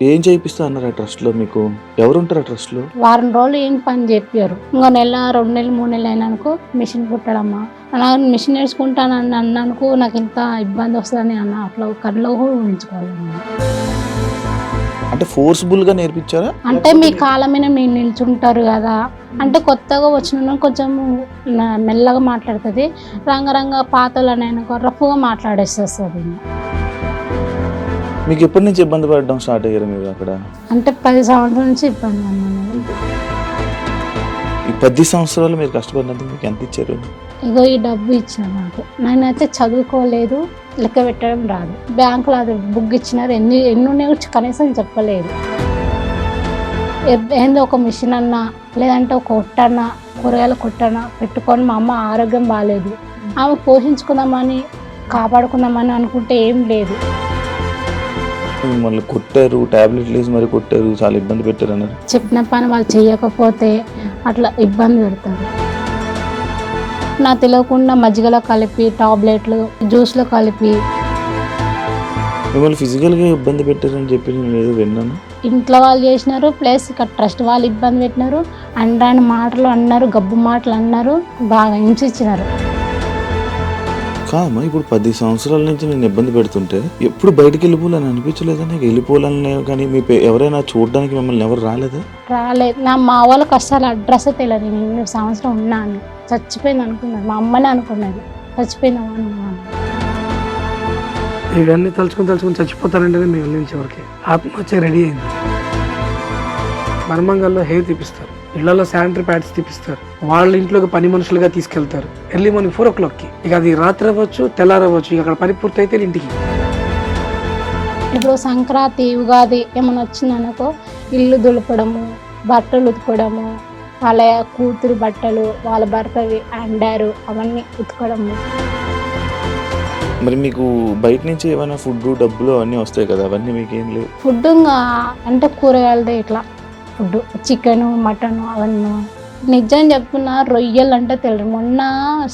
ఏం చేయిస్తా అన్నారు ఆ ట్రస్ట్లో మీకు? ఎవరుంటారు ఆ ట్రస్ట్లో వారం రోజులు ఏం పని చెప్పారు ఇంకో నెల రెండు నెలలు మూడు నెలలు అయినానుకో మిషన్ కుట్టడమ్మా. అలా మిషన్ నేర్చుకుంటానని అన్నానుకో నాకు ఇంత ఇబ్బంది వస్తుందని అన్న. అట్లా కళ్ళలో కూడా ఉంచుకోవాలమ్మా అంటే ఫోర్స్ఫుల్గా నేర్పించారా? అంటే మీ కాళ్ళ మీద మీరు నిల్చుంటారు కదా. అంటే కొత్తగా వచ్చిన కొంచెం మెల్లగా మాట్లాడుతుంది. రంగరంగ పాతలు అనేనుకో రఫ్గా మాట్లాడేస్తుంది మీకు ఎప్పటి నుంచి ఇబ్బంది పడడం స్టార్ట్ అయ్యారు మీరు అక్కడ? అంటే పది సంవత్సరాల నుంచి ఇబ్బంది అన్నాను ఈ పది సంవత్సరాలు మీరు కష్టపడినందుకు మీకు ఎంత ఇచ్చారు? ఇగో ఈ డబ్బు ఇచ్చిన నాకు. నేనైతే చదువుకోలేదు. లెక్క పెట్టడం రాదు. బ్యాంకులో అది బుక్ ఇచ్చినారు. ఎన్ని ఎన్ని ఉన్నాయో కనీసం చెప్పలేదు. ఏందో ఒక మిషన్ అన్నా లేదంటే ఒక కొట్టన్నా కూరగాయల కొట్టన్నా పెట్టుకొని మా అమ్మ ఆరోగ్యం బాగాలేదు ఆమె పోషించుకుందామని కాపాడుకుందామని అనుకుంటే ఏం లేదు. మిమ్మల్ని కొట్టారు టాబ్లెట్లు వేసి మరి కొట్టారు చాలా ఇబ్బంది పెట్టారు అన్నారు చెప్పిన పని వాళ్ళు చేయకపోతే అట్లా ఇబ్బంది పెడతారు. నా తెలియకుండా మజ్జిగలో కలిపి టాబ్లెట్లు జ్యూస్లో కలిపి. మిమ్మల్ని ఫిజికల్గా ఇబ్బంది పెట్టారని చెప్పి నేను ఏదో విన్నాను. ఇంట్లో వాళ్ళు చేసినారు ప్లస్ ఇక్కడ ట్రస్ట్ వాళ్ళు ఇబ్బంది పెట్టినారు. అండ్రాని మాటలు అన్నారు గబ్బు మాటలు అన్నారు బాగా హింసించినారు. కాదమ్మా ఇప్పుడు పది సంవత్సరాల నుంచి నేను ఇబ్బంది పెడుతుంటే ఎప్పుడు బయటికి వెళ్ళిపోవాలని అనిపించలేదా నాకు? వెళ్ళిపోవాలని కానీ మీ ఎవరైనా చూడడానికి మిమ్మల్ని ఎవరు రాలేదా? రాలేదు. నా మా వాళ్ళకి అస్సలు అడ్రస్ తెలియదు. నేను సంవత్సరం ఉన్నాను. చచ్చిపోయింది అనుకున్నాను మా అమ్మనే అనుకున్నది అనుకున్నాను ఇవన్నీ తలుచుకుని తలుచుకుని చచ్చిపోతారంటేనే మేము వెళ్ళిన చివరికి. ఆత్మహత్య రెడీ అయింది. మర్మంగల్లో హెయిర్ తీపిస్తారు. ఇళ్ళలో శానిటరీ ప్యాడ్స్ తీపిస్తారు. వాళ్ళ ఇంట్లోకి పని మనుషులుగా తీసుకెళ్తారు. ఎర్లీ మార్నింగ్ ఫోర్ ఓ క్లాక్కి. ఇక అది రాత్రి అవ్వచ్చు తెల్లారవ్వచ్చు. ఇక అక్కడ పని పూర్తి అయితే ఇంటికి. ఇప్పుడు సంక్రాంతి ఉగాది ఏమైనా వచ్చిందనుకో ఇల్లు దులపడము బట్టలు ఉతకడము వాళ్ళ కూతురు బట్టలు వాళ్ళ భర్తవి అండారు అవన్నీ ఉతకడము మరి మీకు బయట నుంచి ఏమైనా ఫుడ్ డబ్బులు అవన్నీ వస్తాయి కదా అవన్నీ మీకు ఏం లేవు? ఫుడ్ అంటే కూరగాయలదే ఇట్లా. ఫుడ్ చికెన్ మటన్ అవన్నీ. నిజం చెప్తున్నా రొయ్యలు అంటే తెలియదు. మొన్న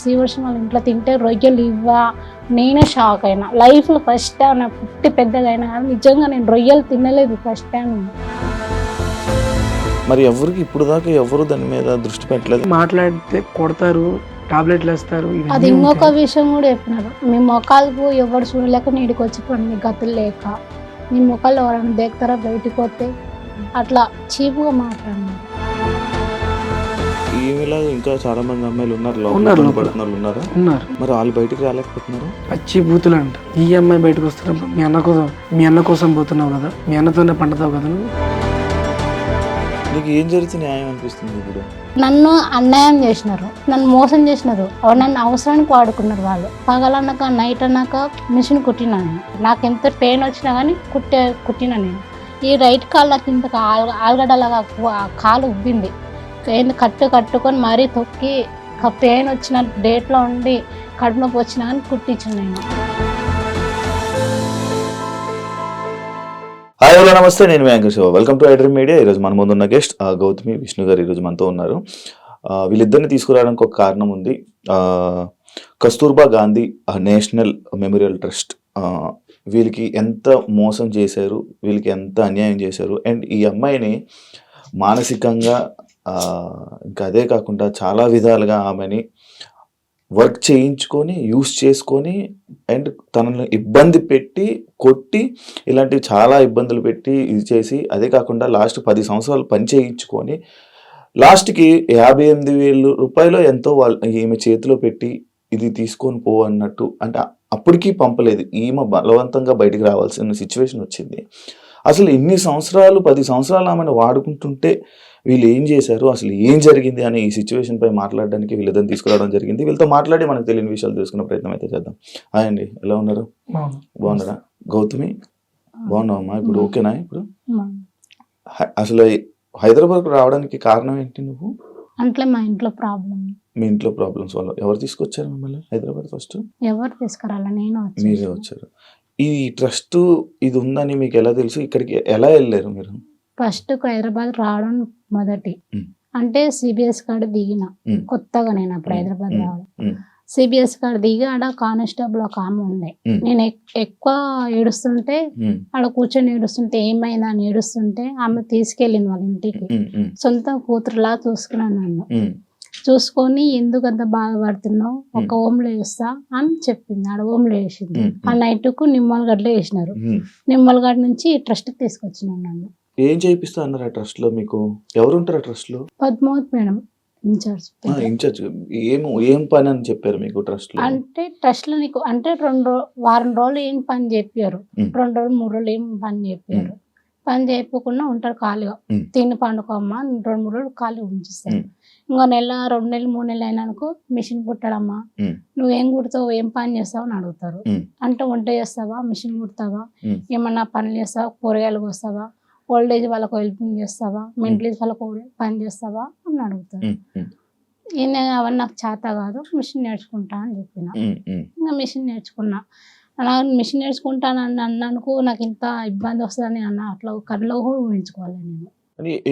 శ్రీవర్షం వాళ్ళ ఇంట్లో తింటే రొయ్యలు ఇవ్వా నేనే షాక్ అయినా. లైఫ్లో ఫస్ట్ టైం నా పుట్టి పెద్దగా అయినా కానీ నిజంగా నేను రొయ్యలు తినలేదు ఫస్ట్ టైం మరి ఎవరికి ఇప్పుడు దాకా ఎవరు దాని మీద దృష్టి పెట్టలేదు? మాట్లాడితే కొడతారు టాబ్లెట్లు వేస్తారు అది ఇంకొక. విషయం కూడా చెప్పినారు. మీ మొక్కలకు ఎవరు చూడలేక నీడికి వచ్చి పడి మీ గతులు లేక మీ మొక్కలు ఎవరైనా దేకుతారా బయటికి వస్తే అట్లా చీపుగా మాట్లాడినారు. ఈమెలా ఇంకా చాలా మంది అమ్మాయిలు ఉన్నారు ఉన్నారు, ఇబ్బంది లోపల. పడుతున్న వాళ్ళు ఉన్నారా? ఉన్నారు. మరి వాళ్ళు బయటికి రాలేకపోతున్నారు? పచ్చి బూతులు అంట. ఈ అమ్మాయి బయటకు వస్తున్నప్పుడు మీ అన్న కోసం మీ అన్న కోసం పోతున్నావు కదా మీ అన్నతోనే పండుతావు కదా నీకు ఏం జరిగితే న్యాయం అనిపిస్తుంది ఇప్పుడు? నన్ను అన్యాయం చేసినారు. నన్ను మోసం చేసినారు. నన్ను అవసరానికి వాడుకున్నారు వాళ్ళు. పగలన్నాక నైట్ అన్నాక మిషన్ కుట్టినా నేను. నాకు ఎంత పెయిన్ వచ్చినా కానీ కుట్టే కుట్టినా నేను. ఈ రైట్ కాలు నాకు ఇంత ఆల్ ఆలుగడ్డలాగా కాలు ఉబ్బింది. ఏంది కట్టు కట్టుకొని మరీ తొక్కి పెయిన్ వచ్చిన డేట్లో ఉండి కడుపు నొప్పి వచ్చినా కానీ కుట్టించాను నేను. హాయ్ హలో నమస్తే నేను Venkata Siva. Welcome to iDream media ఈరోజు మన ముందు ఉన్న గెస్ట్ గౌతమి విష్ణు గారు ఈరోజు మనతో ఉన్నారు. వీళ్ళిద్దరిని తీసుకురావడానికి ఒక కారణం ఉంది. Kasturba Gandhi national memorial trust వీళ్ళకి ఎంత మోసం చేశారు వీళ్ళకి ఎంత అన్యాయం చేశారు అండ్ ఈ అమ్మాయిని మానసికంగా ఇంకా అదే కాకుండా చాలా విధాలుగా ఆమెని వర్క్ చేయించుకొని యూస్ చేసుకొని అండ్ తనని ఇబ్బంది పెట్టి కొట్టి ఇలాంటివి చాలా ఇబ్బందులు పెట్టి ఇది చేసి అదే కాకుండా లాస్ట్ పది సంవత్సరాలు పని చేయించుకొని లాస్ట్కి యాభై ఎనిమిది వేలు రూపాయలు ఎంతో వాళ్ళ ఈమె చేతిలో పెట్టి ఇది తీసుకొని పో అన్నట్టు అంటే అప్పటికీ పంపలేదు. ఈమె బలవంతంగా బయటికి రావాల్సిన సిచ్యువేషన్ వచ్చింది. అసలు ఇన్ని సంవత్సరాలు పది సంవత్సరాలు ఆమెను వాడుకుంటుంటే వీళ్ళు ఏం చేశారు? అసలు ఏం జరిగింది? అనే ఈ సిచ్యువేషన్ పై మాట్లాడడానికి వీళ్ళిద్దరిని తీసుకురావడం జరిగింది. వీళ్ళతో మాట్లాడి మనకు తెలియని విషయాలు తెలుసుకునే ప్రయత్నం అయితే చేద్దాం. హాయ్ అండి. ఎలా ఉన్నారు. బాగున్నారా? గౌతమి? బాగున్నావమ్మా? ఇప్పుడు ఓకేనా ఇప్పుడు? అసలు హైదరాబాద్ రావడానికి కారణం ఏంటి నువ్వు? అంటే మా ఇంట్లో ప్రాబ్లం మీ ఇంట్లో ప్రాబ్లమ్స్ వల్ల ఎవరు తీసుకొచ్చారు మిమ్మల్ని హైదరాబాద్ ఫస్ట్ ఎవరు తీసుకురాలా? నేను మీరే. వచ్చారు. ఈ ట్రస్ట్ ఇది ఉందని మీకు ఎలా తెలుసు ఇక్కడికి ఎలా వెళ్ళారు మీరు ఫస్ట్ హైదరాబాద్ రావడం మొదటి. అంటే సిబిఎస్ కాడ దిగిన. కొత్తగా నేను అప్పుడు. హైదరాబాద్. రావడం. సిబిఎస్ కాడ దిగి ఆడ కానిస్టేబుల్ ఒక ఆమె ఉండే ఉమ్. నేను ఎక్- ఎక్కువ ఏడుస్తుంటే ఆడ కూర్చొని ఏడుస్తుంటే ఏమైందా అని ఏడుస్తుంటే ఆమె తీసుకెళ్ళింది వాళ్ళ ఇంటికి సొంత కూతురులా చూసుకున్నాను నన్ను చూసుకొని ఎందుకు అంత బాధపడుతున్నావు? ఒక ఓమ్లో వేస్తా అని చెప్పింది. ఆడ ఓమ్లో వేసింది. ఆ నైట్కు నిమ్మలగడ్డలో వేసినారు. నిమ్మలగడ్డ నుంచి ట్రస్ట్కి తీసుకొచ్చినాను నన్ను. ఏం చేయిస్తా అన్నారు ఆ ట్రస్ట్లో మీకు? ఎవరు ఉంటారు ఆ ట్రస్ట్లో పద్మావతి మేడం ఇన్ఛార్జ్ ఏం ఏం పని అని చెప్పారు మీకు ట్రస్ట్లో అంటే ట్రస్ట్లో నీకు అంటే రెండు వారం రోజులు ఏం పని చెప్పారు. రెండు రోజులు మూడు రోజులు ఏం పని చెప్పారు? పని చేయకుండా ఉంటారు ఖాళీగా. తిని పండుకోమ్మా రెండు మూడు రోజులు ఖాళీ ఉంచిస్తారు. ఇంకో నెల రెండు నెలలు మూడు నెలలు అయినానుకో మిషన్ కుట్టడమ్మా. నువ్వేం కుడతావు ఏం పని చేస్తావు అని అడుగుతారు. అంటే వంట చేస్తావా మిషన్ కుడతావా. ఏమన్నా పనులు చేస్తావా కూరగాయలు కోస్తావా ఓల్డ్ ఏజ్ వాళ్ళకు హెల్పింగ్ చేస్తావా మెంటల్ ఏజ్ వాళ్ళకు పని చేస్తావా అని అడుగుతారు. ఈయన అవన్నీ నాకు చేత కాదు మిషన్ నేర్చుకుంటా అని చెప్పిన. ఇంకా మిషన్ నేర్చుకున్నా. అలా మిషన్ నేర్చుకుంటానని అన్నానుకో నాకు ఇంత ఇబ్బంది వస్తుందని అన్న అట్లా కళ్ళలో కూడా ఊహించుకోవాలి నేను. అని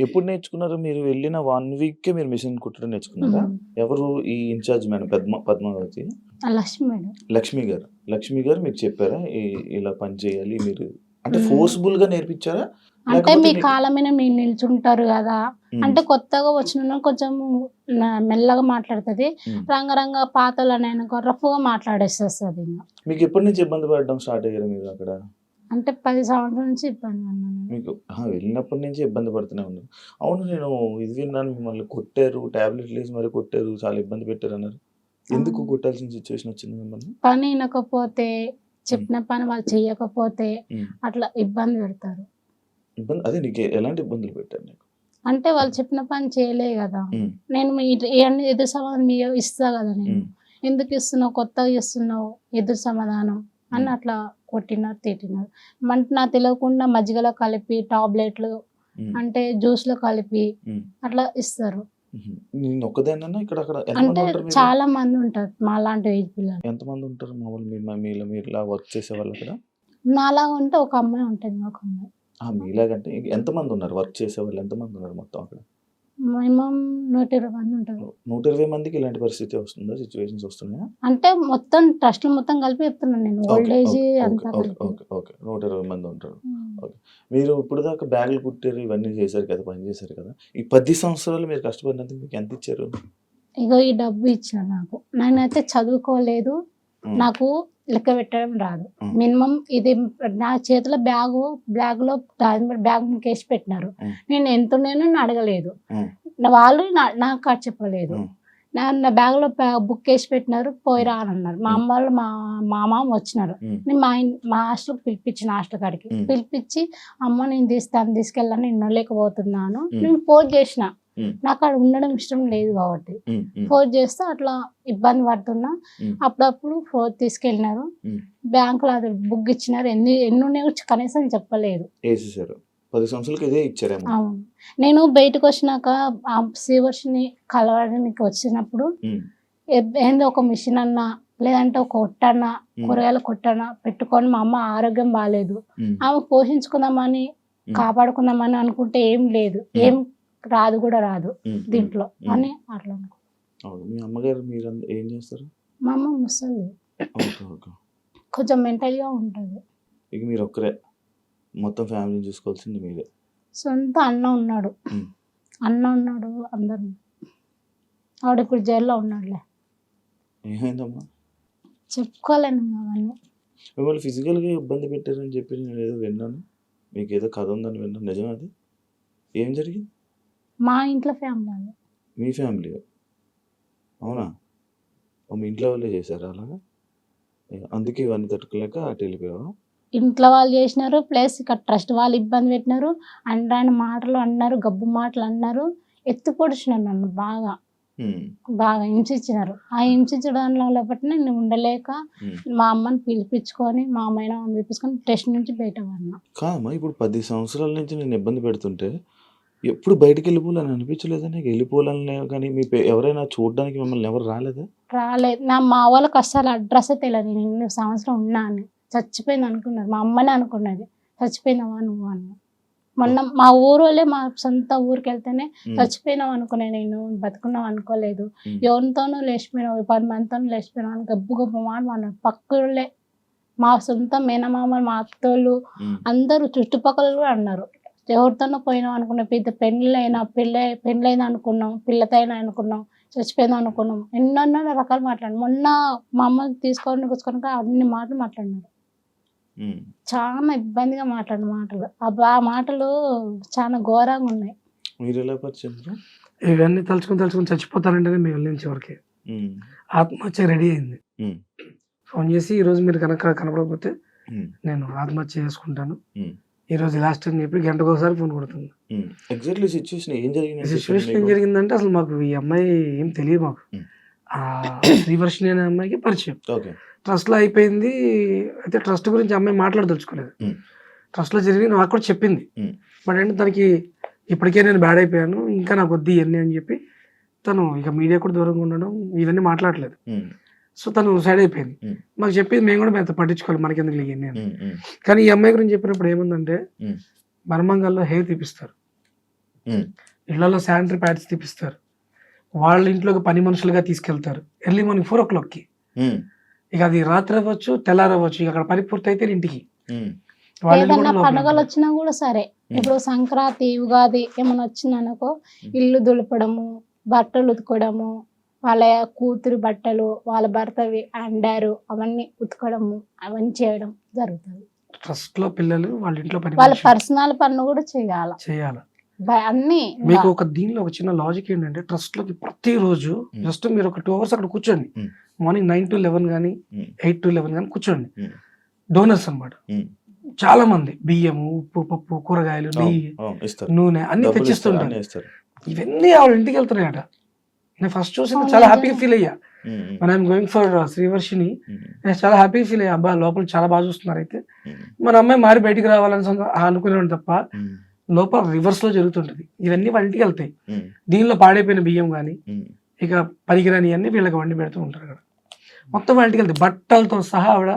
ఎప్పుడు నేర్చుకున్నారు? మీరు వెళ్ళిన వన్ వీక్ కే మీరు మిషన్ కుట్టడం నేర్చుకున్నారా. ఎవరు ఈ in charge madam? Padma Padmavathi? Lakshmi madam. Lakshmi గారు. లక్ష్మి గారు మీకు చెప్పారా? ఇలా పని చేయాలి మీరు. అంటే. ఫోర్స్ఫుల్గా నేర్పించారా? అంటే మీ కాళ్ళ మీద మీరు నిల్చుంటారు కదా. అంటే కొత్తగా వచ్చిన కొంచెం మెల్లగా మాట్లాడుతుంది. రంగరంగ పాతలు అనేనుకో రఫ్గా మాట్లాడేస్తుంది ఇంకా. మీకు ఎప్పటి నుంచి ఇబ్బంది పడడం స్టార్ట్ అయ్యారు మీరు అక్కడ? అంటే పది సంవత్సరాల నుంచి ఇబ్బంది అన్నాను మీకు వెళ్ళినప్పటి నుంచి ఇబ్బంది పడుతూనే ఉన్నారు అవును నేను ఇది విన్నాను మిమ్మల్ని కొట్టారు టాబ్లెట్లు వేసి మరి కొట్టారు చాలా ఇబ్బంది పెట్టారు అన్నారు ఎందుకు. కొట్టాల్సిన సిచ్యువేషన్ వచ్చింది మిమ్మల్ని పని వినకపోతే చెప్పిన పని వాళ్ళు చెయ్యకపోతే మ్మ్. అట్లా ఇబ్బంది పెడతారు ఇబ్బంది అదే నీకు ఎలాంటి ఇబ్బందులు పెట్టారు నీకు అంటే వాళ్ళు చెప్పిన పని చేయలే కదా. నేను మీ ఎదురు సమాధానం మీ ఇస్తా కదా నేను. ఎందుకు ఇస్తున్నావు కొత్తగా ఇస్తున్నావు ఎదురు సమాధానం అని. అట్లా కొట్టినారు తిట్టినారు అంటే నాకు తెలియకుండా మజ్జిగలో కలిపి టాబ్లెట్లు. అంటే జ్యూస్లో కలిపి మ్మ్. అట్లా ఇస్తారు. అంటే ఉంటారు? చాలా మంది ఉంటారు మా లాంటి ఏజ్ పిల్లలు. ఎంతమంది ఉంటారు మామూలు మీ మీలో మీరు ఇలా వర్క్ చేసే వాళ్ళు అక్కడ? నాలాగా ఉంటే ఒక అమ్మాయి ఉంటుంది ఒక అమ్మాయి. ఆ, మీలాగంటే ఎంతమంది ఉన్నారు? వర్క్ చేసే వాళ్ళు ఎంతమంది ఉన్నారు మొత్తం అక్కడ? మినిమం నూట ఇరవై మంది ఉంటారు. నూట ఇరవై మందికి ఇలాంటి పరిస్థితి వస్తుందా? సిచ్యువేషన్స్ వస్తున్నాయా? అంటే మొత్తం ట్రస్ట్ మొత్తం కలిపి చెప్తున్నాను నేను. ఓల్డ్ ఓకే, ఏజ్ ఓకే, అంతా ఓకే, ఓకే ఓకే. నూట ఇరవై మంది ఉంటారు. ఉమ్. మీరు ఇప్పుడు దాకా బ్యాగులు కుట్టారు ఇవన్నీ చేశారు కదా పని చేశారు కదా. ఈ పది సంవత్సరాలు మీరు కష్టపడినందుకు మీకు ఎంత ఇచ్చారు? ఇగో ఈ డబ్బు ఇచ్చిన నాకు. నేనైతే చదువుకోలేదు. ఉమ్, నాకు లెక్క పెట్టడం రాదు. మినిమం ఇది నా చేతిలో బ్యాగు బ్యాగ్లో బ్యాగ్ కేసి పెట్టినారు. నేను ఎంత అని అడగలేదు వాళ్ళు నా- నాకు కాదు చెప్పలేదు. నా నా బ్యాగ్లో బుక్ వేసి పెట్టినారు పోయిరా అని అన్నారు మా అమ్మ వాళ్ళు మా మా మామ వచ్చినారు నేను మా మా హాస్టల్కి పిలిపించిన హాస్టల్ కాడికి. పిలిపించి అమ్మ నేను తీస్తాను తీసుకెళ్ళాను నేను ఉండలేకపోతున్నాను ఉమ్. నేను ఫోన్ చేసిన. నాకు అక్కడ ఉండడం ఇష్టం లేదు కాబట్టి. ఫోన్ చేస్తే అట్లా ఇబ్బంది పడుతున్నా. అప్పుడప్పుడు ఫోన్ తీసుకెళ్ళినారు. బ్యాంకులో అది బుక్ ఇచ్చినారు. ఎన్ని ఎన్ని ఉన్నాయో కనీసం చెప్పలేదు. పది సంవత్సరాలకి ఇదే ఇచ్చారేమో. నేను బయటకు వచ్చినాక ఆ శ్రీవర్షిని కలవడానికి వచ్చినప్పుడు ఏందో ఒక మిషన్ అన్నా లేదంటే ఒక కొట్టన్న కూరగాయల కొట్టన్న పెట్టుకొని మా అమ్మ ఆరోగ్యం బాగాలేదు ఆమె పోషించుకుందామని. కాపాడుకుందామని అనుకుంటే ఏం లేదు. ఏం రాదు కూడా రాదు. దీంట్లో. అని అట్లా మీ అమ్మగారు మీరు ఏం చేస్తారు? మా అమ్మ ముసలి. కొంచెం మెంటల్గా ఉంటుంది. ఇక మీరు ఒక్కరే. మొత్తం ఫ్యామిలీని చూసుకోవాల్సింది మీరే. సొంత అన్న ఉన్నాడు. అన్న ఉన్నాడు అందరు. ఆవిడ ఇప్పుడు జైల్లో ఉన్నాడులే. ఏమైందమ్మా? చెప్పుకోలేను అవన్నీ. మిమ్మల్ని ఫిజికల్గా ఇబ్బంది పెట్టారని చెప్పి నేను ఏదో విన్నాను. మీకు ఏదో కథ ఉందని విన్నాను. నిజం అది? ఏం జరిగింది? మా ఇంట్లో ఫ్యామిలీ మీ ఫ్యామిలీ అవునా? ఓ మీ ఇంట్లో వాళ్ళే చేశారు అలాగా? ఏ, అందుకే ఇవన్నీ తట్టుకోలేక అటు వెళ్ళిపోయావా? ఇంట్లో వాళ్ళు చేసినారు ప్లస్ ఇక్కడ ట్రస్ట్ వాళ్ళు ఇబ్బంది పెట్టినారు. అండ్రాని మాటలు అన్నారు గబ్బు మాటలు అన్నారు. ఎత్తి పొడిచినారు నన్ను బాగా. హ్మ్, బాగా హింసించినారు. ఆ హింసించడంలో బట్టి నేను ఉండలేక హ్మ్. మా అమ్మని పిలిపించుకొని మా అమ్మాయిని పిలిపించుకొని టెస్ట్ నుంచి బయట పడినా కాదమ్మా ఇప్పుడు పది సంవత్సరాల నుంచి నేను ఇబ్బంది పెడుతుంటే ఎప్పుడు బయటికి వెళ్ళిపోవాలని అనిపించలేదా నీకు? వెళ్ళిపోవాలని కానీ మీ పే- ఎవరైనా చూడడానికి మిమ్మల్ని ఎవరు రాలేదా? రాలేదు. నా మా వాళ్ళకి అస్సలు అడ్రస్ తెలియదు. నేను ఇన్ని సంవత్సరం ఉన్నా అని చచ్చిపోయింది అనుకున్నారు. మా అమ్మనే అనుకున్నది. చచ్చిపోయినావా నువ్వు అని మొన్న మా ఊరు వాళ్ళే మా సొంత ఊరికి వెళ్తేనే ఉమ్, చచ్చిపోయినాం అనుకునే నేను. బతుకున్నాం అనుకోలేదు. ఉమ్, ఎవరితోనూ లేచిపోయినావు. పది మందితోనూ లేచిపోయినావు అని గబ్బు గబ్బు మాట అన్నాడు పక్కలే మా సొంత మేనమామలు మా అత్తోళ్ళు ఉమ్, అందరూ చుట్టుపక్కల కూడా అన్నారు. ఎవరితోనో పోయినాం అనుకున్నాం. పెద్ద పెళ్ళైనా పెళ్ళి పెళ్ళైంది అనుకున్నాం పిల్లతైనా అనుకున్నాం చచ్చిపోయింది అనుకున్నాం. ఎన్నెన్నో రకాలు మాట్లాడు మొన్న మా అమ్మ తీసుకొని కూర్చుకొని అన్ని మాటలు మాట్లాడినారు. చాలా ఇబ్బందిగా మాట్లాడిన మాటలు. అబ్బా ఆ మాటలు చాలా ఘోరంగా ఉన్నాయి. మీరు ఎలా పరిచయం? ఇవన్నీ తలుచుకుని తలుచుకుని చచ్చిపోతానంటేనే మేము వెళ్ళిన చివరికి ఉమ్, ఆత్మహత్య రెడీ అయింది. ఫోన్ చేసి ఈ రోజు మీరు కనుక కనపడకపోతే నేను ఆత్మహత్య చేసుకుంటాను. ఉమ్, ఈ రోజు లాస్ట్ అని చెప్పి గంటకు ఒకసారి ఫోన్ కొడుతుంది. ఎగ్జాక్ట్లీ సిచ్యువేషన్ ఏం జరిగింది సిచ్యువేషన్ ఏం జరిగిందంటే అసలు మాకు ఈ అమ్మాయి ఏం తెలియదు మాకు. ఆ శ్రీవర్షిణి అనే అమ్మాయికి పరిచయం. ఓకే ట్రస్ట్లో అయిపోయింది. అయితే ట్రస్ట్ గురించి అమ్మాయి మాట్లాడదలుచుకోలేదు. Hmm. ట్రస్ట్లో జరిగి నాకు కూడా చెప్పింది. బట్ అంటే తనకి ఇప్పటికే నేను బ్యాడ్ అయిపోయాను ఇంకా నాకు వద్దు ఇవన్నీ అని చెప్పి తను ఇక మీడియా కూడా దూరంగా ఉండడం ఇవన్నీ మాట్లాడలేదు. సో తను సైడ్ అయిపోయింది. మాకు చెప్పింది మేము కూడా మేము పట్టించుకోవాలి మనకి ఎందుకు ఇవన్నీ కానీ ఈ అమ్మాయి గురించి చెప్పినప్పుడు ఏముందంటే. మర్మంగాల్లో హెయిర్ తీపిస్తారు. ఇళ్ళలో శానిటరీ ప్యాడ్స్ తీపిస్తారు. వాళ్ళ ఇంట్లోకి పని మనుషులుగా తీసుకెళ్తారు. ఎర్లీ మార్నింగ్ ఫోర్ ఓ క్లాక్కి. ఇక అది రాత్రి అవ్వచ్చు తెల్లారవ్వచ్చు ఇక అక్కడ పని పూర్తి అయితే ఇంటికి. ఏదన్నా పండుగలు. వచ్చినా కూడా సరే. ఇప్పుడు సంక్రాంతి ఉగాది ఏమైనా వచ్చిందనుకో ఇల్లు దులపడము బట్టలు ఉతకడము వాళ్ళ కూతురు బట్టలు వాళ్ళ భర్తవి అండారు అవన్నీ ఉతకడము అవన్నీ చేయడం జరుగుతుంది. ట్రస్ట్లో పిల్లలు వాళ్ళ ఇంట్లో పని వాళ్ళ పర్సనల్ పనులు కూడా చేయాలి. చేయాలి. అన్ని మీకు ఒక దీనిలో ఒక చిన్న లాజిక్ ఏంటంటే ట్రస్ట్లోకి ప్రతి రోజు. జస్ట్ మీరు ఒక టూ అవర్స్ అక్కడ కూర్చోండి. మార్నింగ్ నైన్ టు లెవెన్ కానీ. ఎయిట్ టు లెవెన్ కానీ కూర్చోండి. డోనర్స్ అన్నమాట. Hmm. చాలా మంది బియ్యము ఉప్పు పప్పు కూరగాయలు నెయ్యి నూనె అన్ని తెచ్చిస్తుంటారు. ఇవన్నీ వాళ్ళ ఇంటికి వెళ్తున్నాయట. నేను ఫస్ట్ చూసి అవును, చాలా. హ్యాపీగా ఫీల్ అయ్యా. మన ఐఎమ్ గోయింగ్ ఫర్ శ్రీవర్షిని నేను చాలా హ్యాపీగా ఫీల్ అయ్యా. అబ్బా లోపల చాలా బాగా చూస్తున్నారు అయితే. మన అమ్మాయి మారి బయటికి రావాలని అనుకునేవాడు తప్ప లోపల రివర్స్లో జరుగుతుంటది. ఇవన్నీ వాళ్ళ ఇంటికి వెళ్తాయి దీనిలో పాడైపోయిన బియ్యం కానీ ఇక పనికిరాని అన్ని వీళ్ళకి వండి పెడుతూ ఉంటారు అక్కడ మొత్తం వాళ్ళ ఇంటికి వెళ్తాయి. బట్టలతో సహా ఆవిడ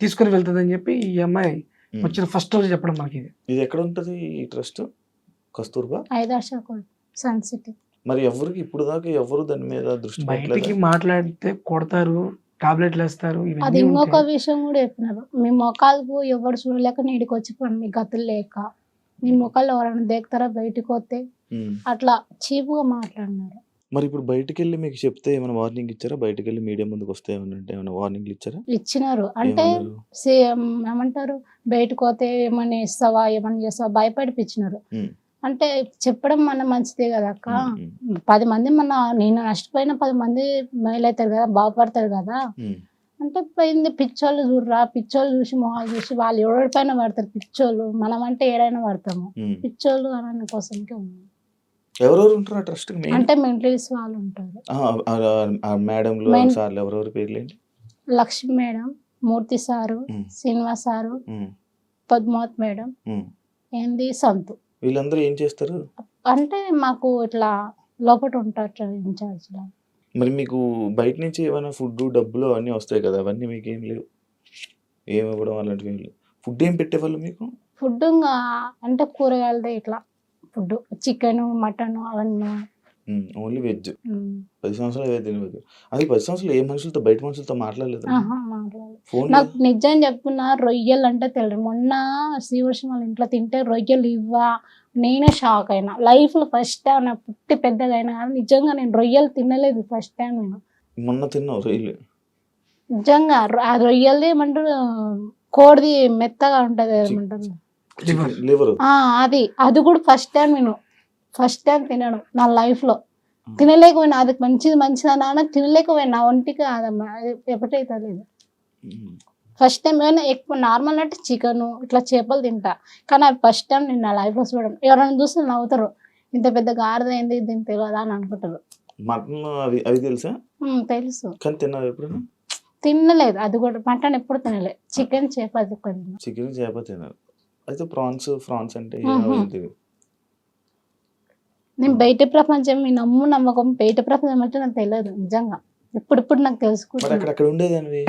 తీసుకుని వెళ్తుందని చెప్పి ఈ అమ్మాయి. వచ్చిన ఫస్ట్ రోజు చెప్పడం మనకి ఇది. ఎక్కడ ఉంటది ఈ ట్రస్ట్? కస్తూర్బా? ఐదార్ష సన్ సిటీ. మరి ఎవరికి ఇప్పుడు దాకా ఎవరు దాని మీద దృష్టి బయటికి మాట్లాడితే కొడతారు టాబ్లెట్లు వేస్తారు అది ఇంకొక. విషయం కూడా చెప్పినారు. మీ మొఖాలకు ఎవరు చూడలేక నీడికి వచ్చి పని మీ గతులు లేక. మీ మొఖాలు ఎవరైనా దేకుతారా బయటకు వస్తే. అట్లా చీపుగా మాట్లాడినారు. మరి ఇప్పుడు బయటికి వెళ్ళి మీకు చెప్తే ఏమైనా వార్నింగ్ ఇచ్చారా? బయటికి వెళ్ళి మీడియా ముందుకు వస్తే ఏమైనా ఏమైనా వార్నింగ్లు ఇచ్చారా? ఇచ్చినారు. అంటే ఏమంటారు? బయటకు పోతే ఏమన్నా ఇస్తావా ఏమన్నా చేస్తావా? భయపడిపించినారు. అంటే చెప్పడం మన మంచిదే కదా అక్క? పది మంది మన నేను నష్టపోయిన పది మంది మేలవుతారు కదా బాగుపడతారు కదా? అంటే పోయింది పిచ్చోళ్ళు చూడరా? పిచ్చోళ్ళు చూసి మొహాలు చూసి వాళ్ళు ఎవరి పైన పడతారు? పిచ్చోళ్ళు. మనం అంటే ఏడైనా పడతాము. పిచ్చోళ్ళు అనే కోసంకే ఉంది. ఎవరెవరు ఉంటారు ట్రస్ట్ అంటే మెంటలీస్ వాళ్ళు ఉంటారు. మేడంలు మెయిన్- సార్లు ఎవరెవరు పేర్లు ఏంటి Lakshmi madam Murthy sir Srinivas sir Padmavat madam. ఏంది సంతు. వీళ్ళందరూ ఏం చేస్తారు? అంటే మాకు ఇట్లా లోపల ఉంటారు ఇన్ఛార్జ్ మరి మీకు బయట నుంచి ఏమైనా ఫుడ్ డబ్బులు అవన్నీ వస్తాయి కదా అవన్నీ మీకు ఏం లేవు. ఏమి ఇవ్వడం అలాంటివి ఏం లేవు. ఫుడ్ ఏం పెట్టేవాళ్ళు మీకు? ఫుడ్ అంటే కూరగాయలదే ఇట్లా. ఫుడ్ చికెన్ మటన్ అవన్నీ ఓన్లీ వెజ్. పది సంవత్సరాలు ఏదో తినవద్దు అది పది సంవత్సరాలు ఏ మనుషులతో బయట మనుషులతో మాట్లాడలేదు. ఫోన్ నాకు నిజం చెప్తున్నా రొయ్యలు అంటే తెలియదు. మొన్న శ్రీవర్షం వాళ్ళ ఇంట్లో తింటే రొయ్యలు ఇవ్వా నేనే షాక్ అయినా. లైఫ్లో ఫస్ట్ టైం నా పుట్టి పెద్దగా అయినా కానీ నిజంగా నేను రొయ్యలు తినలేదు ఫస్ట్ టైం నేను. మొన్న తిన్నావు రైలు నిజంగా ఆ రొయ్యలది ఏమంటారు? కోడిది మెత్తగా ఉంటది ఏమంటారు? అది. అది కూడా ఫస్ట్ టైం నేను. ఫస్ట్ టైం తినడం నా లైఫ్లో. తినలేకపోయినా అది మంచిది మంచిది అన్నా తినలేకపోయినా నా ఒంటికి అదమ్మా ఎప్పటైతే లేదు ఫస్ట్ టైం ఏమైనా ఎక్కువ నార్మల్ అంటే చికెన్ ఇట్లా చేపలు తింటా. కానీ అవి ఫస్ట్ టైం నేను నా లైఫ్లో చూడడం. ఎవరైనా చూస్తే నవ్వుతారు. ఇంత పెద్ద గాడిదైంది దీనికి తెలియదా అని అనుకుంటారు. మటన్ అవి అవి తెలుసా? తెలుసు. కానీ తిన్నావు ఎప్పుడైనా? తినలేదు అది కూడా మటన్ ఎప్పుడు తినలేదు చికెన్ చేప అది. చికెన్ చేప తిన్నారు అయితే ప్రాన్స్ ఫ్రాన్స్ అంటే. నేను బయట ప్రపంచం మీ నమ్ము నమ్మకం బయట ప్రపంచం అంటే నాకు తెలియదు నిజంగా. ఇప్పుడిప్పుడు నాకు తెలుసుకుంటున్నా. అక్కడ ఉండేదానివి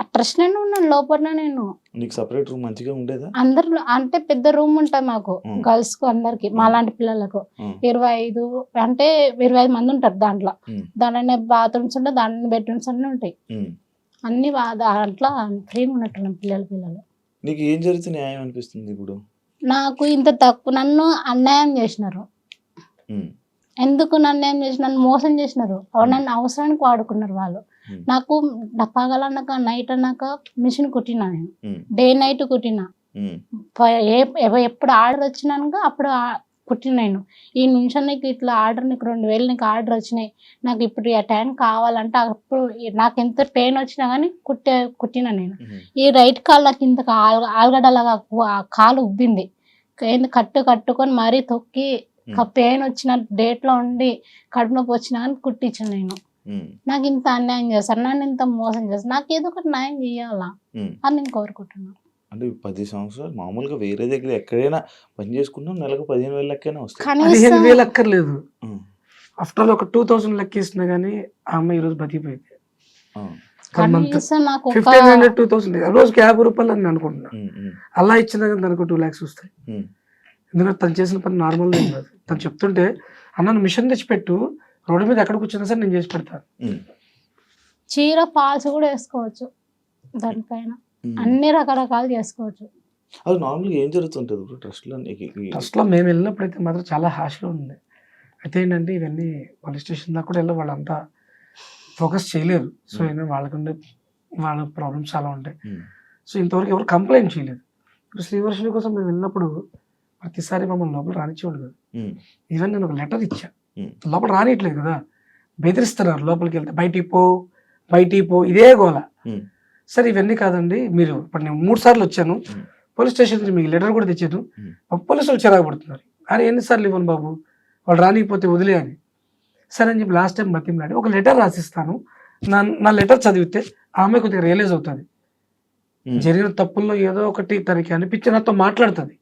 ఆ ట్రస్ట్లోనే ఉన్నాను లోపల నేను. నీకు సపరేట్ రూమ్ మంచిగా ఉండేదా? అందరు అంటే పెద్ద రూమ్ ఉంటుంది మాకు. గర్ల్స్కు అందరికి మా లాంటి పిల్లలకు. ఇరవై ఐదు అంటే ఇరవై ఐదు మంది ఉంటారు దాంట్లో. దాంట్లోనే బాత్రూమ్స్ ఉంటాయి దాంట్లో బెడ్రూమ్స్ అన్నీ ఉంటాయి. అన్ని దాంట్లో ఫ్రీగా ఉన్నట్టున్నాం పిల్లలు పిల్లలు. నీకు ఏం జరిగితే న్యాయం అనిపిస్తుంది ఇప్పుడు? నాకు ఇంత తక్కువ నన్ను అన్యాయం చేసినారు. ఎందుకు నన్ను ఏం చేసి నన్ను మోసం చేసినారు? అవ- నన్ను అవసరానికి వాడుకున్నారు వాళ్ళు. Hmm. నాకు పగలన్నాక నైట్ అన్నాక మిషన్ కుట్టినా నేను. డే నైట్ కుట్టినా. ఎప్పుడు ఆర్డర్ వచ్చినాక అప్పుడు ఆ- కుట్టిన నేను. ఈ నిమిషం నీకు ఇట్లా ఆర్డర్ నీకు రెండు వేలు నీకు ఆర్డర్ వచ్చినాయి. నాకు ఇప్పుడు ఈ టైం కావాలంటే అప్పుడు నాకు ఎంత పెయిన్ వచ్చినా కానీ కుట్టే కుట్టిన నేను. ఈ రైట్ కాల్ నాకు ఇంత ఆల్ ఆలుగడ్డలాగా కు- ఆ కాలు ఉబ్బింది. కట్టు కట్టుకొని మరీ తొక్కి పెయిన్ వచ్చిన డేట్లో ఉండి కడుపు నొప్పి వచ్చినా కానీ కుట్టించాను నేను. నాకు ఇంత అన్యాయం చేస్తారు నన్ను ఇంత మోసం చేస్తారు నాకు ఏదో ఒకటి న్యాయం చేయాలా. అని నేను కోరుకుంటున్నాను అంటే పది సంవత్సరాలు మామూలుగా వేరే దగ్గర ఎక్కడైనా పని చేసుకున్నా నెలకు పదిహేను వేల లెక్కనే వస్తాయి పదిహేను వేలు అక్కర్లేదు. ఆఫ్టర్ ఆల్ ఒక టూ థౌసండ్ లెక్కిస్తున్నా కానీ ఆ అమ్మాయి ఈరోజు బతికిపోయింది ఫిఫ్టీన్ హండ్రెడ్ టూ థౌసండ్ రోజుకి యాభై రూపాయలు అని నేను అనుకుంటున్నా. అలా ఇచ్చినా కానీ దానికి టూ ల్యాక్స్ వస్తాయి. ఎందుకంటే తను చేసిన పని నార్మల్ కాదు తను చెప్తుంటే అన్న మిషన్ తెచ్చిపెట్టు రోడ్డు మీద ఎక్కడ కూర్చున్నా సరే నేను చేసి పెడతాను. చీర పాల్స్ కూడా వేసుకోవచ్చు దానిపైన. అన్ని రకరకాలు చేసుకోవచ్చు. అది నార్మల్గా ఏం జరుగుతుంటుంది ఇప్పుడు ట్రస్ట్లో? నీకు ఈ- ఫస్ట్లో మేము వెళ్ళినప్పుడు అయితే మాత్రం చాలా హాష్లో ఉంది. అయితే ఏంటంటే ఇవన్నీ పోలీస్ స్టేషన్ దాకా కూడా వెళ్ళి వాళ్ళంతా ఫోకస్ చేయలేరు. సో. ఏంటంటే వాళ్ళకుండే వాళ్ళ ప్రాబ్లమ్స్ చాలా ఉంటాయి. సో ఇంతవరకు ఎవరు కంప్లైంట్ చేయలేదు. ఇప్పుడు శ్రీవర్షిని కోసం మేము వెళ్ళినప్పుడు ప్రతిసారి మమ్మల్ని లోపల రానిచ్చేవాడు కదా. ఈవెన్ నేను ఒక లెటర్ ఇచ్చా. లోపల రానియట్లేదు కదా బెదిరిస్తున్నారు లోపలికి వెళ్తే బయటికి పో బయటికి పో ఇదే గోల. సరే ఇవన్నీ కాదండి మీరు ఇప్పుడు నేను మూడు సార్లు వచ్చాను. పోలీస్ స్టేషన్ నుంచి మీకు లెటర్ కూడా తెచ్చాను. పోలీసులు చిరాకు పడుతున్నారు అరే ఎన్నిసార్లు ఇవ్వను బాబు వాళ్ళు రానికపోతే వదిలే అని సరే అని చెప్పి లాస్ట్ టైం బతిమలాడి ఒక లెటర్ రాసిస్తాను నా నా లెటర్ చదివితే ఆమె కొద్దిగా రియలైజ్ అవుతుంది. జరిగిన తప్పుల్లో ఏదో ఒకటి తనకి అనిపించి నాతో మాట్లాడుతుంది.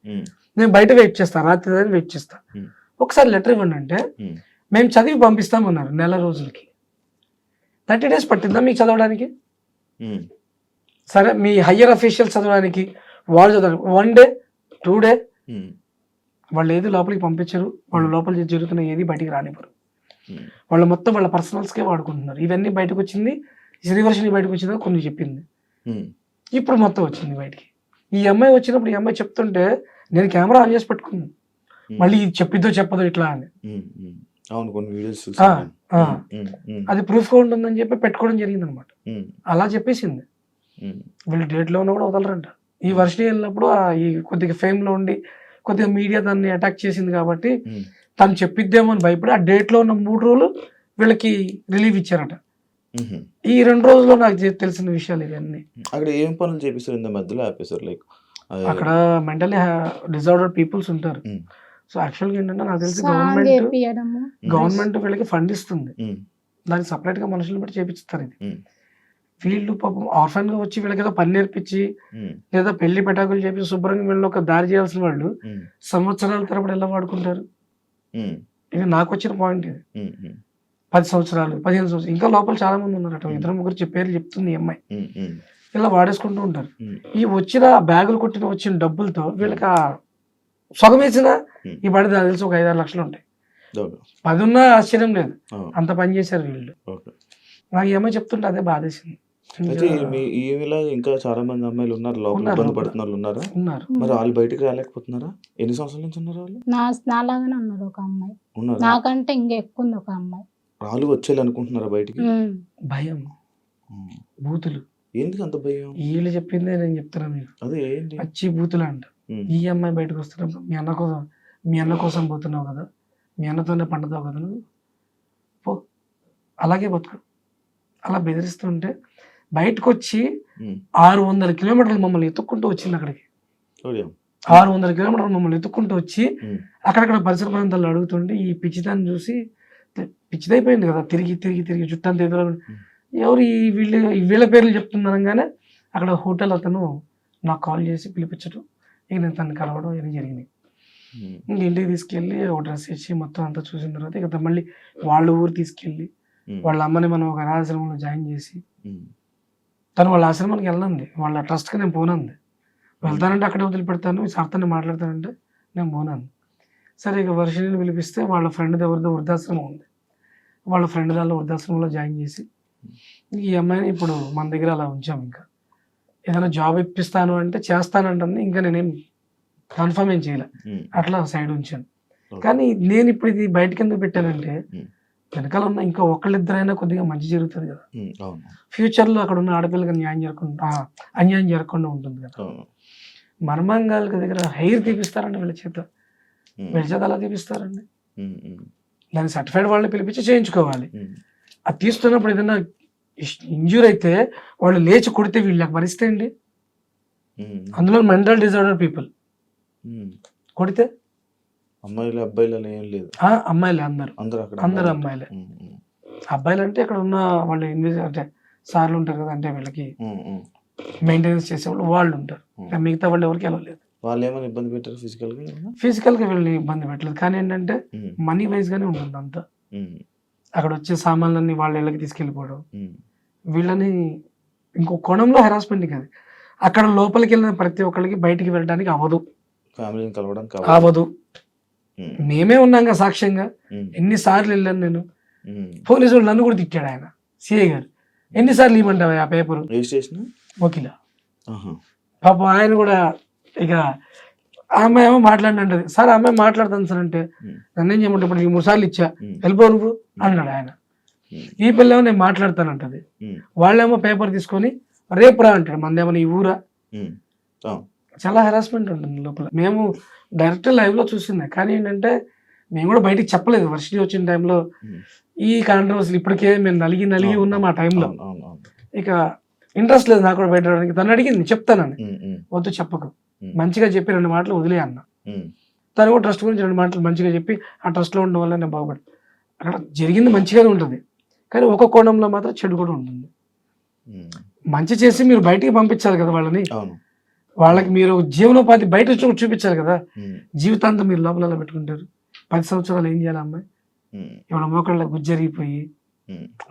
నేను బయట వెయిట్ చేస్తాను రాత్రి దాన్ని వెయిట్ చేస్తా Hmm. ఒకసారి లెటర్ ఇవ్వండి అంటే. మేము చదివి పంపిస్తామన్నారు నెల రోజులకి థర్టీ డేస్ పట్టిందా మీకు చదవడానికి. సరే మీ హయ్యర్ అఫీషియల్ చదవడానికి వాళ్ళు చదవడానికి వన్ డే టూ డే. వాళ్ళు ఏది లోపలికి పంపించరు వాళ్ళు లోపల జరుగుతున్న ఏది బయటికి రానివ్వరు. వాళ్ళు మొత్తం వాళ్ళ పర్సనల్స్కే వాడుకుంటున్నారు ఇవన్నీ బయటకు వచ్చింది శ్రీవర్షిని బయటకు వచ్చిందో కొన్ని చెప్పింది. ఇప్పుడు మొత్తం వచ్చింది బయటికి ఈ అమ్మాయి వచ్చినప్పుడు ఈ అమ్మాయి చెప్తుంటే నేను కెమెరా ఆన్ చేసి పెట్టుకున్నాను. మళ్ళీ ఇది చెప్పిద్దో చెప్పదో ఇట్లా అని. అవును కొన్ని వీడియోస్. అది ప్రూఫ్గా ఉంటుందని చెప్పి పెట్టుకోవడం జరిగింది అనమాట. అలా చెప్పేసింది. వీళ్ళు డేట్లో ఉన్నా కూడా వదలరంట ఈ వర్షం వెళ్ళినప్పుడు ఈ కొద్దిగా ఫేమ్లో ఉండి కొద్దిగా మీడియా దాన్ని అటాక్ చేసింది కాబట్టి. తను చెప్పిద్దేమో అని భయపడి ఆ డేట్లో ఉన్న మూడు రోజులు వీళ్ళకి రిలీవ్ ఇచ్చారట. ఈ రెండు రోజుల్లో నాకు తెలిసిన విషయాలు ఇవన్నీ అక్కడ ఏం పనులు చేపిస్తారు ఇంత మధ్యలో ఆపేశారు లైక్ అక్కడ మెంటలీ డిజార్డర్ పీపుల్స్ ఉంటారు. సో యాక్చువల్గా ఏంటంటే నాకు తెలిసి గవర్నమెంట్ గవర్నమెంట్ వీళ్ళకి ఫండ్ ఇస్తుంది. దానికి separate గా మనుషులు పెట్టి చేపిస్తారు ఇది. వీళ్ళు పాపం ఆర్ఫన్గా వచ్చి వీళ్ళకి ఏదో పని నేర్పించి. లేదా పెళ్ళి పెటాకులు చేపించి శుభ్రంగా వీళ్ళని ఒక దారి చేయాల్సిన వాళ్ళు. సంవత్సరాల తరబడి ఎలా వాడుకుంటారు. ఇది నాకు వచ్చిన పాయింట్ ఇది. పది సంవత్సరాలు పదిహేను సంవత్సరాలు ఇంకా లోపల చాలా మంది ఉన్నారట ఇద్దరు ముగ్గురు పేర్లు చెప్తుంది ఈ అమ్మాయి. ఇలా వాడేసుకుంటూ ఉంటారు. ఈ వచ్చిన బ్యాగులు కొట్టిన వచ్చిన డబ్బులతో వీళ్ళకి ఆ సగం వేసిన Hmm. ఈ పడి నాకు తెలిసి ఒక ఐదారు లక్షలు ఉంటాయి. పది ఉన్నా ఆశ్చర్యం లేదు. అంత పని చేశారు వీళ్ళు ఓకే. నాకు అమ్మాయి చెప్తుంటే అదే బాధేసింది అయితే మీ ఈమెలా ఇంకా చాలా మంది అమ్మాయిలు ఉన్నారు లోపల ఇబ్బంది. పడుతున్న వాళ్ళు ఉన్నారా ఉన్నారు మరి వాళ్ళు బయటికి రాలేకపోతున్నారా ఎన్ని సంవత్సరాల నుంచి ఉన్నారు వాళ్ళు నా నాలాగానే ఉన్నారు ఒక అమ్మాయి ఉన్నారు నాకంటే ఇంకా ఎక్కువ ఉంది ఒక అమ్మాయి వాళ్ళు వచ్చేయాలి అనుకుంటున్నారా బయటికి. భయం. బూతులు ఎందుకు అంత భయం? వీళ్ళు చెప్పిందే నేను చెప్తున్నా మీకు. అదే ఏంటి? పచ్చి బూతులు అంట. ఈ అమ్మాయి బయటకు వస్తున్నప్పుడు మీ అన్న కోసం మీ అన్న కోసం పోతున్నావు కదా. మీ అన్నతోనే పండుతావు కదా నువ్వు? పో. అలాగే బతుకు. అలా బెదిరిస్తుంటే బయటకు వచ్చి. ఆరు వందల కిలోమీటర్లు మమ్మల్ని ఎత్తుక్కుంటూ వచ్చింది అక్కడికి. ఆరు వందల కిలోమీటర్లు మమ్మల్ని ఎత్తుక్కుంటూ వచ్చి. అక్కడక్కడ పరిసర ప్రాంతాల్లో అడుగుతుంటే ఈ పిచ్చిదాన్ని చూసి పిచ్చిదైపోయింది కదా. తిరిగి తిరిగి తిరిగి చుట్టంతా ఎదురు ఎవరు ఈ వీళ్ళు వీళ్ళ పేర్లు చెప్తున్నారంగానే అక్కడ హోటల్ అతను నాకు కాల్ చేసి పిలిపించడం ఇక నేను తను కలవడం ఇవన్నీ జరిగినాయి. ఇంక ఇంటికి తీసుకెళ్ళి ఒక డ్రెస్ ఇచ్చి మొత్తం అంతా చూసిన తర్వాత ఇక మళ్ళీ వాళ్ళ ఊరు తీసుకెళ్ళి వాళ్ళ అమ్మని మనం ఒక అనాథాశ్రమంలో జాయిన్ చేసి తను వాళ్ళ ఆశ్రమానికి వెళ్ళండి వాళ్ళ ట్రస్ట్కి నేను పోనంది. వెళ్తానంటే అక్కడే వదిలిపెడతాను ఈ సార్తో మాట్లాడతానంటే నేను పోనాను సరే ఇక వర్షిని పిలిపిస్తే వాళ్ళ ఫ్రెండ్ ఎవరిదో వృద్ధాశ్రమం ఉంది. వాళ్ళ ఫ్రెండ్ దానిలో వృద్ధాశ్రమంలో జాయిన్ చేసి ఈ అమ్మాయిని ఇప్పుడు మన దగ్గర అలా ఉంచాం ఇంకా. ఏదైనా జాబ్ ఇప్పిస్తాను అంటే చేస్తానంటుంది ఇంకా నేనేం కన్ఫర్మ్ ఏం చేయలే. అట్లా సైడ్ ఉంచాను. కానీ నేను ఇప్పుడు ఇది బయటకి ఎందుకు పెట్టానంటే. వెనకాల ఉన్న ఇంకా ఒకళ్ళిద్దరైనా కొద్దిగా మంచి జరుగుతుంది కదా. ఉమ్, అవును. ఫ్యూచర్లో అక్కడ ఉన్న ఆడపిల్లకి న్యాయం జరగకుండా అన్యాయం జరగకుండా ఉంటుంది కదా. అవును. మర్మాంగాల దగ్గర హెయిర్ తీపిస్తారండి వీళ్ళ చేత. వీళ్ళ చేత అలా తీపిస్తారండి. ఉమ్, ఉమ్, దాని సర్టిఫైడ్ వాళ్ళని పిలిపించి చేయించుకోవాలి. అది తీస్తున్నప్పుడు ఏదైనా ఇంజూర్ అయితే వాళ్ళు లేచి కొడితే వీళ్ళకి భరిస్తే అండి అందులో మెంటల్ డిజార్డర్ పీపుల్. కొడితే? అమ్మాయిలు అబ్బాయిలు ఏం లేదు. ఆ, అమ్మాయిలే అందరు. అందరూ అక్కడ అందరు అమ్మాయిలే. అబ్బాయిలు అంటే ఇక్కడ ఉన్న వాళ్ళు ఇన్వెస్ట్ అంటే సార్లు ఉంటారు కదా అంటే వీళ్ళకి. మెయింటెనెన్స్ చేసేవాళ్ళు వాళ్ళు ఉంటారు. మిగతా వాళ్ళు ఎవరికి వెళ్ళలేదు వాళ్ళు ఏమైనా ఇబ్బంది పెట్టారు ఫిజికల్గా ఏమైనా? ఫిజికల్గా వీళ్ళని ఇబ్బంది పెట్టలేదు. కానీ ఏంటంటే మనీ వైజ్గానే ఉంటుంది అంతా. అక్కడ వచ్చే సామాన్లన్నీ వాళ్ళ ఇళ్ళకి తీసుకెళ్ళిపోవడం. వీళ్ళని ఇంకో కోణంలో హెరాస్మెంట్ కాదు. అక్కడ లోపలికి వెళ్ళిన ప్రతి ఒక్కరికి బయటికి వెళ్ళడానికి అవ్వదు. ఫ్యామిలీని కలవడం అవ్వదు. మేమే. ఉన్నాం కదా సాక్ష్యంగా. ఎన్నిసార్లు వెళ్ళాను నేను. పోలీసు వాళ్ళు నన్ను కూడా తిట్టాడు ఆయన. సిఐ గారు. ఎన్నిసార్లు ఇవ్వమంటావా ఆ పేపరు ఆహా. పాపం ఆయన కూడా ఇక ఆ అమ్మాయి ఏమో మాట్లాడినంటది సార్ ఆ అమ్మాయి మాట్లాడతాను సార్ అంటే నన్ను ఏం చేయమంటే ఇప్పుడు నీకు మూడు సార్లు ఇచ్చా. ఉమ్, వెళ్ళిపో నువ్వు అన్నాడు ఆయన. ఈ పిల్లేమో నేను మాట్లాడతానంటది వాళ్ళేమో పేపర్ తీసుకొని రేపు రా అంటాడు. మందేమో ఈ ఊరా? చాలా హెరాస్మెంట్ ఉంటుంది లోపల. మేము డైరెక్ట్ లైవ్లో చూసిందే. కానీ ఏంటంటే మేము కూడా బయటికి చెప్పలేదు. వర్షిటీ వచ్చిన టైంలో. ఈ కాంట్రవర్సీలు ఇప్పటికే మేము నలిగి నలిగి ఉన్నాం ఆ టైంలో. ఇక ఇంట్రెస్ట్ లేదు నాకు కూడా బయట రావడానికి. తను అడిగింది చెప్తానని. వద్దు చెప్పకు. మంచిగా చెప్పి రెండు మాటలు వదిలే అన్న. తను కూడా ట్రస్ట్ గురించి రెండు మాటలు మంచిగా చెప్పి ఆ ట్రస్ట్లో ఉండడం వల్ల నేను బాగుపడి అక్కడ జరిగింది మంచిగానే ఉంటుంది. కానీ ఒక కోణంలో మాత్రం చెడు కూడా ఉంటుంది. మంచి చేసి మీరు బయటికి పంపించాలి కదా వాళ్ళని. వాళ్ళకి మీరు జీవనోపాధి బయట వచ్చి చూపించాలి కదా. జీవితాంతం మీరు లోపల పెట్టుకుంటారు. పది సంవత్సరాలు ఏం చేయాలి అమ్మాయి? ఇవాళ మోకాళ్ళ గుజ్జరిగిపోయి.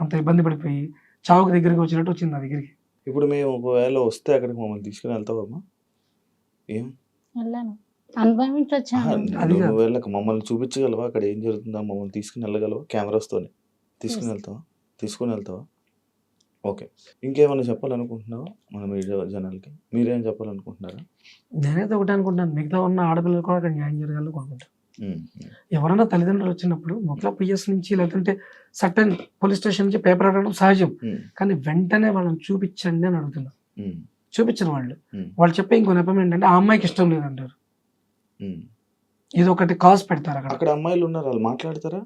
అంత ఇబ్బంది పడిపోయి చావుకు దగ్గరికి వచ్చినట్టు వచ్చింది నా దగ్గరికి. ఇప్పుడు మేము ఒకవేళ వస్తే అక్కడికి మమ్మల్ని తీసుకుని వెళ్తావమ్మా ఏం? వెళ్ళాను. అనుభవించి వచ్చాను వెళ్ళక మమ్మల్ని చూపించగలవా? అక్కడ ఏం జరుగుతుందో మమ్మల్ని తీసుకుని వెళ్ళగలవా? కెమెరాస్తోనే తీసుకుని వెళ్తావా? తీసుకుని వెళ్తావా? ఓకే. ఇంకేమైనా చెప్పాలనుకుంటున్నావా మన మీడియా జనాలకి మీరేం చెప్పాలనుకుంటున్నారా? నేనైతే ఒకటి అనుకుంటాను మిగతా ఉన్న ఆడపిల్లలు కూడా అక్కడ న్యాయం జరగాలని కోరుకుంటాను ఉమ్, ఉమ్, ఎవరైనా తల్లిదండ్రులు వచ్చినప్పుడు మొదల పిఎస్ నుంచి లేదంటే సర్టన్ పోలీస్ స్టేషన్ నుంచి పేపర్ అడగడం సహజం. కానీ వెంటనే వాళ్ళని చూపించండి అని అడుగుతున్నా. ఉమ్, చూపించరు వాళ్ళు వాళ్ళు చెప్పే ఇంకో నెపం ఏంటంటే ఆ అమ్మాయికి ఇష్టం లేదంటారు. ఇది ఒకటి కాజ్ పెడతారు అక్కడ. అక్కడ అమ్మాయిలు ఉన్నారు వాళ్ళు మాట్లాడతారా?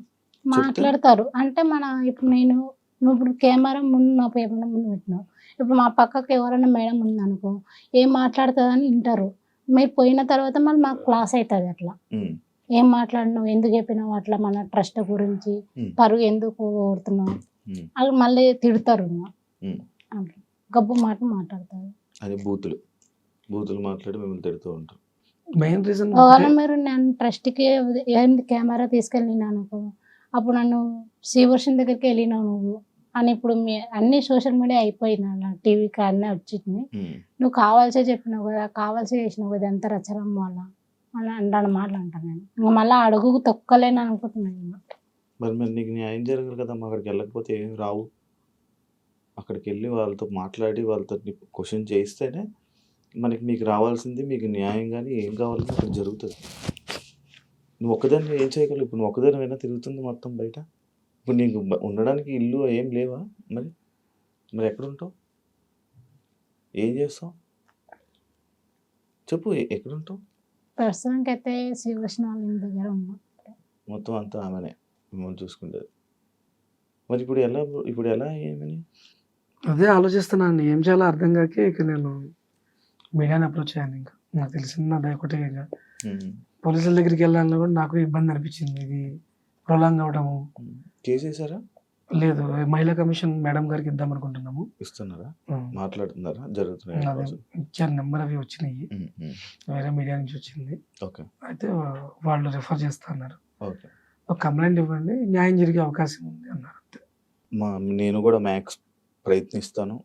మాట్లాడతారు. అంటే మన ఇప్పుడు నేను నువ్వు ఇప్పుడు కెమెరా ముందు నా పేపర్ ముందు పెట్టినావు. ఇప్పుడు మా పక్కకి ఎవరైనా మేడం ఉంది అనుకో ఏం మాట్లాడుతుందని వింటారు. మీరు పోయిన తర్వాత మళ్ళీ మాకు క్లాస్ అవుతుంది అట్లా. ఏం మాట్లాడినావు? ఎందుకు చెప్పినావు అట్లా మన ట్రస్ట్ గురించి? పరుగు ఎందుకు కోరుతున్నావు? వాళ్ళు మళ్ళీ తిడతారు గబ్బు మాట మాట్లాడతారు. అది బూతులు. బూతులు మాట్లాడి మిమ్మల్ని తిడుతూ ఉంటారు మెయిన్ రీజన్ మీరు నేను ట్రస్ట్కి ఏంది కెమెరా తీసుకెళ్ళినా అనుకో అప్పుడు నన్ను శ్రీవర్షన్ దగ్గరికి వెళ్ళినావు నువ్వు. అని ఇప్పుడు మీ అన్ని సోషల్ మీడియా అయిపోయింది అలా టీవీకి అన్నీ వచ్చింది. నువ్వు కావాల్సే చెప్పినావు కదా కావాల్సే చేసినావు కదా ఎంత రచనం వల్ల అలా అంటాను మాటలు అంటాను నేను. ఇంకా మళ్ళీ అడుగు తొక్కలేను అనుకుంటున్నాను. మరి మరి నీకు న్యాయం జరగదు కదమ్మా అక్కడికి వెళ్ళకపోతే ఏం రావు. అక్కడికి వెళ్ళి వాళ్ళతో మాట్లాడి వాళ్ళతో క్వశ్చన్ చేయిస్తేనే మనకి మీకు రావాల్సింది మీకు న్యాయం కానీ ఏం కావాలన్నా అక్కడ జరుగుతుంది. నువ్వు ఒక్కదాన్ని ఏం చేయగలవు? ఇప్పుడు నువ్వు ఒక్కదాని అయినా తిరుగుతుంది మొత్తం బయట? ఇప్పుడు నీకు ఉండడానికి ఇల్లు ఏం లేవా మరి? మరి ఎక్కడ ఉంటావు ఏం చేస్తావు? చెప్పు ఎ- ఎక్కడ ఉంటావు ప్రస్తుతానికి అయితే శ్రీవర్షన్ వాళ్ళ ఇంటి దగ్గర ఉన్నా మొత్తం అంతా ఆమెనే మిమ్మల్ని చూసుకుంటుంది మరి ఇప్పుడు ఎలా ఇప్పుడు ఎలా ఏమని అదే ఆలోచిస్తున్నాను ఏం చేయాలో అర్థం కాక ఇక నేను మీడియాని అప్రోచ్ అయ్యాను ఇంకా. నాకు తెలిసింది అదే ఒకటే ఇంకా. పోలీసుల దగ్గరికి వెళ్ళాలని కూడా నాకు ఇబ్బంది అనిపించింది. ఇది ప్రొలాంగ్ అవడము చేసేసారా? లేదు మహిళా కమిషన్ మేడం గారికి ఇద్దాం అనుకుంటున్నాము. ఇస్తున్నారా. మాట్లాడుతున్నారా? జరుగుతున్నాయి ఇచ్చారు నెంబర్ అవి వచ్చినాయి. వేరే మీడియా నుంచి వచ్చింది. ఓకే. అయితే వాళ్ళు రిఫర్ చేస్తున్నారు ఓకే. ఒక కంప్లైంట్ ఇవ్వండి న్యాయం జరిగే అవకాశం ఉంది అన్నారు. మా నేను కూడా మ్యాక్స్ ప్రయత్నిస్తాను.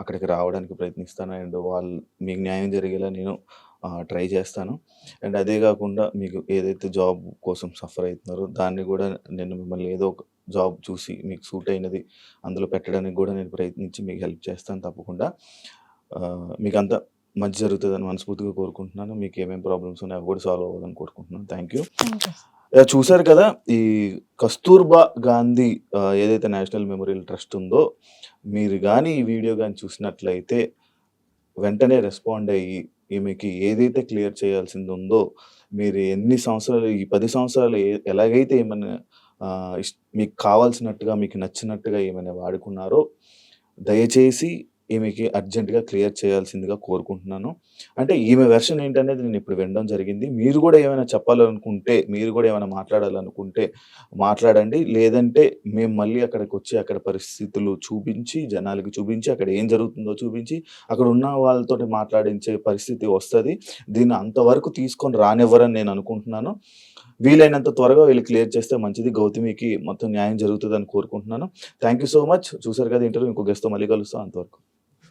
అక్కడికి రావడానికి ప్రయత్నిస్తాను. అండ్ వాళ్ళు మీకు న్యాయం జరిగేలా నేను ట్రై చేస్తాను. అండ్ అదే కాకుండా మీకు ఏదైతే జాబ్ కోసం సఫర్ అవుతున్నారో దాన్ని కూడా నేను మిమ్మల్ని ఏదో ఒక జాబ్ చూసి మీకు సూట్ అయినది అందులో పెట్టడానికి కూడా నేను ప్రయత్నించి మీకు హెల్ప్ చేస్తాను తప్పకుండా. మీకు అంత మంచి జరుగుతుందని మనస్ఫూర్తిగా కోరుకుంటున్నాను. మీకు ఏమేమి ప్రాబ్లమ్స్ ఉన్నాయో అవి కూడా సాల్వ్ అవ్వాలని కోరుకుంటున్నాను. Thank you. చూశారు కదా! ఈ కస్తూర్బా గాంధీ ఏదైతే నేషనల్ మెమోరియల్ ట్రస్ట్ ఉందో మీరు కానీ ఈ వీడియో కానీ చూసినట్లయితే వెంటనే రెస్పాండ్ అయ్యి ఈమెకి ఏదైతే క్లియర్ చేయాల్సింది ఉందో మీరు ఎన్ని సంవత్సరాలు ఈ పది సంవత్సరాలు ఎలాగైతే ఏమైనా మీకు కావాల్సినట్టుగా మీకు నచ్చినట్టుగా ఏమైనా వాడుకున్నారో దయచేసి ఈమెకి అర్జెంట్‌గా క్లియర్ చేయాల్సిందిగా కోరుకుంటున్నాను. అంటే ఈమె వెర్షన్ ఏంటనేది నేను ఇప్పుడు వినడం జరిగింది. మీరు కూడా ఏమైనా చెప్పాలనుకుంటే, మీరు కూడా ఏమైనా మాట్లాడాలనుకుంటే మాట్లాడండి. లేదంటే మేము మళ్ళీ అక్కడికి వచ్చి అక్కడ పరిస్థితులు చూపించి, జనాలకి చూపించి, అక్కడ ఏం జరుగుతుందో చూపించి, అక్కడ ఉన్న వాళ్ళతో మాట్లాడించే పరిస్థితి వస్తుంది దీన్ని అంతవరకు తీసుకొని రానివ్వరని నేను అనుకుంటున్నాను. వీలైనంత త్వరగా వీళ్ళు క్లియర్ చేస్తే మంచిది. గౌతమికి మొత్తం న్యాయం జరుగుతుందని కోరుకుంటున్నాను. Thank you so much. చూసారు కదా ఇంటర్వ్యూ. ఇంకో గెస్ట్‌తో మళ్ళీ కలుస్తాం. అంతవరకు.